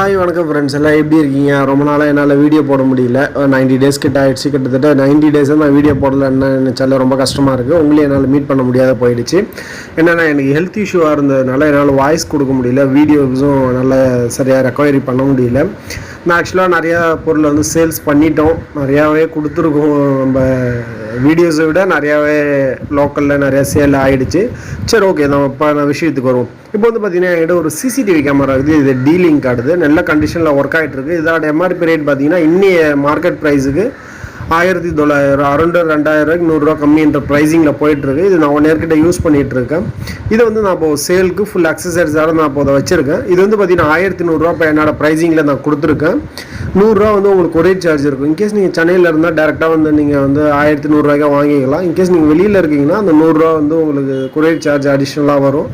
Hi வணக்கம் friends எல்லாம் எப்படி இருக்கீங்க? ரொம்ப நாளாக என்னால் வீடியோ போட முடியல. நைன்டி டேஸ் கிட்ட ஆயிடுச்சு. கிட்டத்தட்ட நைன்டி டேஸாக நான் வீடியோ போடலன்னு நினச்சால ரொம்ப கஷ்டமாக இருக்குது உங்களையும் என்னால் மீட் பண்ண முடியாத போயிடுச்சு. என்னென்னா எனக்கு ஹெல்த் இஷ்யூவாக இருந்ததுனால என்னால் வாய்ஸ் கொடுக்க முடியல. வீடியோஸும் நல்லா சரியாக ரெக்கவரி பண்ண முடியல. நான் ஆக்சுவலாக நிறையா பொருளை வந்து சேல்ஸ் பண்ணிட்டோம். நிறையாவே கொடுத்துருக்கோம். நம்ம வீடியோஸை விட நிறையாவே லோக்கலில் நிறையா சேல் ஆகிடுச்சு சரி ஓகே நம்ம இப்போ நான் விஷயத்துக்கு வருவோம். இப்போ வந்து பார்த்தீங்கன்னா என்கிட்ட ஒரு சிசிடிவி கேமரா இருக்குது. இது டீலிங் காட்டுது. நல்ல கண்டிஷனில் ஒர்க் ஆகிட்டு இருக்கு. இதோட எம்ஆர்பி ரேட் பார்த்தீங்கன்னா இன்னைய மார்க்கெட் ப்ரைஸுக்கு ஆயிரத்தி தொள்ளாயிரம் அரௌண்டு ரெண்டாயிரம் நூறுரூவா கம்மின்ற ப்ரைஸிங்கில் போயிட்டுருக்கு. இது நான் ஒன் இயர்கிட்ட யூஸ் பண்ணிகிட்டு இருக்கேன் இதை வந்து நான் இப்போ சேலுக்கு ஃபுல் அக்சசரிஸாக நான் இப்போ அதை வச்சுருக்கேன். இது வந்து பார்த்தீங்கன்னா ஆயிரத்தி நூறுரூவா இப்போ என்னோட ப்ரைஸிங்கில் நான் கொடுத்துருக்கேன். நூறுரூவா வந்து உங்களுக்கு கொரியர் சார்ஜ் இருக்கும். இன்கேஸ் நீங்கள் சென்னையில் இருந்தால் டேரெக்டாக வந்து நீங்கள் வந்து ஆயிரத்தி நூறுரூவாய்க்கு வாங்கிக்கலாம். இன்கேஸ் நீங்கள் வெளியில் இருக்கீங்கன்னா அந்த நூறுரூவா வந்து உங்களுக்கு கொரியர் சார்ஜ் அடிஷ்னலாக வரும்.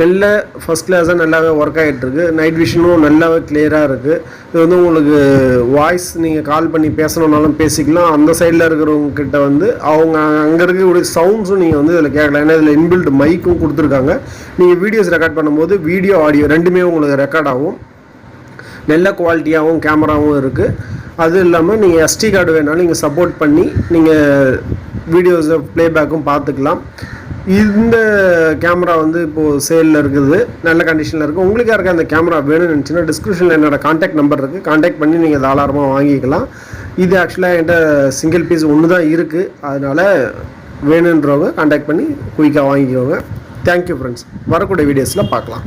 நல்ல ஃபஸ்ட் கிளாஸாக நல்லாவே ஒர்க் ஆகிட்டுருக்கு நைட் விஷனும் நல்லாவே கிளியராக இருக்குது இது வந்து உங்களுக்கு வாய்ஸ் நீங்கள் கால் பண்ணி பேசணுன்னாலும் பேசிக்கலாம். அந்த சைடில் இருக்கிறவங்க கிட்ட வந்து அவங்க அங்கே இருக்கக்கூடிய சவுண்ட்ஸும் நீங்கள் வந்து இதில் கேட்கலாம். ஏன்னா இதில் இன்பில்ட் மைக்கும் கொடுத்துருக்காங்க. நீங்கள் வீடியோஸ் ரெக்கார்ட் பண்ணும்போது வீடியோ ஆடியோ ரெண்டுமே உங்களுக்கு ரெக்கார்ட் ஆகும். நல்ல குவாலிட்டியாகவும் கேமராவும் இருக்குது அது இல்லாமல் நீங்கள் எஸ்டி கார்டு வேணாலும் நீங்கள் சப்போர்ட் பண்ணி நீங்கள் வீடியோஸை ப்ளேபேக்கும் பார்த்துக்கலாம். இந்த கேமரா வந்து இப்போது சேலில் இருக்குது நல்ல கண்டிஷனில் இருக்குது உங்களுக்கு யாருக்கா அந்த கேமரா வேணும்னு நினச்சின்னா டிஸ்கிரிப்ஷனில் என்னோடய காண்டாக்ட் நம்பர் இருக்குது காண்டாக்ட் பண்ணி நீங்கள் தாராளமாக வாங்கிக்கலாம். இது ஆக்சுவலாக என்கிட்ட சிங்கிள் பீஸ் ஒன்று தான் இருக்குது அதனால் வேணுன்றவங்க காண்டாக்ட் பண்ணி குயிக்காக வாங்கிக்கோங்க. தேங்க்யூ ஃப்ரெண்ட்ஸ் வரக்கூடிய வீடியோஸில் பார்க்கலாம்.